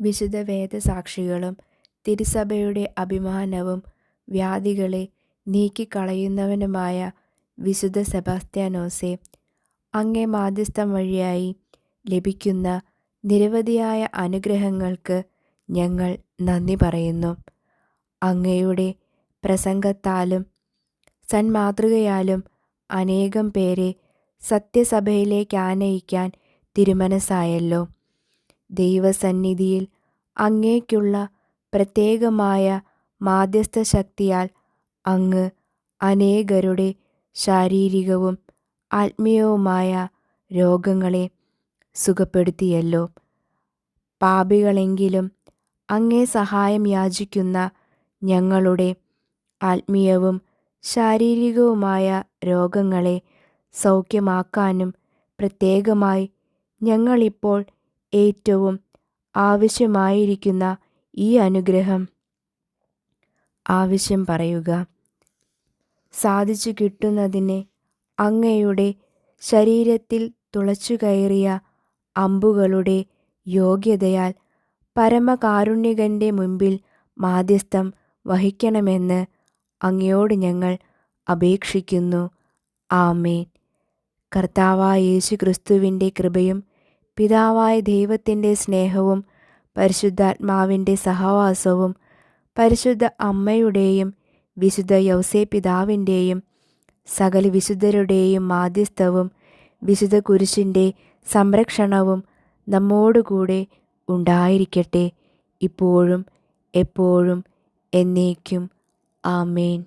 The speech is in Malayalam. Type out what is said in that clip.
വിശുദ്ധ വേദസാക്ഷികളും തിരുസഭയുടെ അഭിമാനവും വ്യാധികളെ നീക്കിക്കളയുന്നവനുമായ വിശുദ്ധ സെബാസ്ത്യാനോസെ അങ്ങേ മാധ്യസ്ഥം വഴിയായി ലഭിക്കുന്ന നിരവധിയായ അനുഗ്രഹങ്ങൾക്ക് ഞങ്ങൾ നന്ദി പറയുന്നു. അങ്ങയുടെ പ്രസംഗത്താലും സന്മാതൃകയാലും അനേകം പേരെ സത്യസഭയിലേക്ക് ആനയിക്കാൻ തിരുമനസ്സായല്ലോ. ദൈവസന്നിധിയിൽ അങ്ങേക്കുള്ള പ്രത്യേകമായ മാധ്യസ്ഥ ശക്തിയാൽ അങ്ങ് അനേകരുടെ ശാരീരികവും ആത്മീയവുമായ രോഗങ്ങളെ സുഖപ്പെടുത്തിയല്ലോ. പാപികളെങ്കിലും അങ്ങേ സഹായം യാചിക്കുന്ന ഞങ്ങളുടെ ആത്മീയവും ശാരീരികവുമായ രോഗങ്ങളെ സൗഖ്യമാക്കാനും പ്രത്യേകമായി ഞങ്ങളിപ്പോൾ ഏറ്റവും ആവശ്യമായിരിക്കുന്ന ഈ അനുഗ്രഹം. ആവശ്യം പറയുക. സാധിച്ചു കിട്ടുന്നതിനെ അങ്ങയുടെ ശരീരത്തിൽ തുളച്ചു കയറിയ അമ്പുകളുടെ യോഗ്യതയാൽ പരമകാരുണ്യകന്റെ മുൻപിൽ മാധ്യസ്ഥം വഹിക്കണമെന്ന് അങ്ങയോട് ഞങ്ങൾ അപേക്ഷിക്കുന്നു. ആമേൻ. കർത്താവായ യേശു ക്രിസ്തുവിന്റെ കൃപയും പിതാവായ ദൈവത്തിന്റെ സ്നേഹവും പരിശുദ്ധാത്മാവിന്റെ സഹവാസവും പരിശുദ്ധ അമ്മയുടെയും വിശുദ്ധ യൗസേ പിതാവിന്റെയും സകല വിശുദ്ധരുടെയും മാധ്യസ്ഥവും വിശുദ്ധ കുരിശിന്റെ സംരക്ഷണവും നമ്മോടുകൂടെ ഉണ്ടായിരിക്കട്ടെ. ഇപ്പോഴും എപ്പോഴും എന്നേക്കും. ആമേൻ.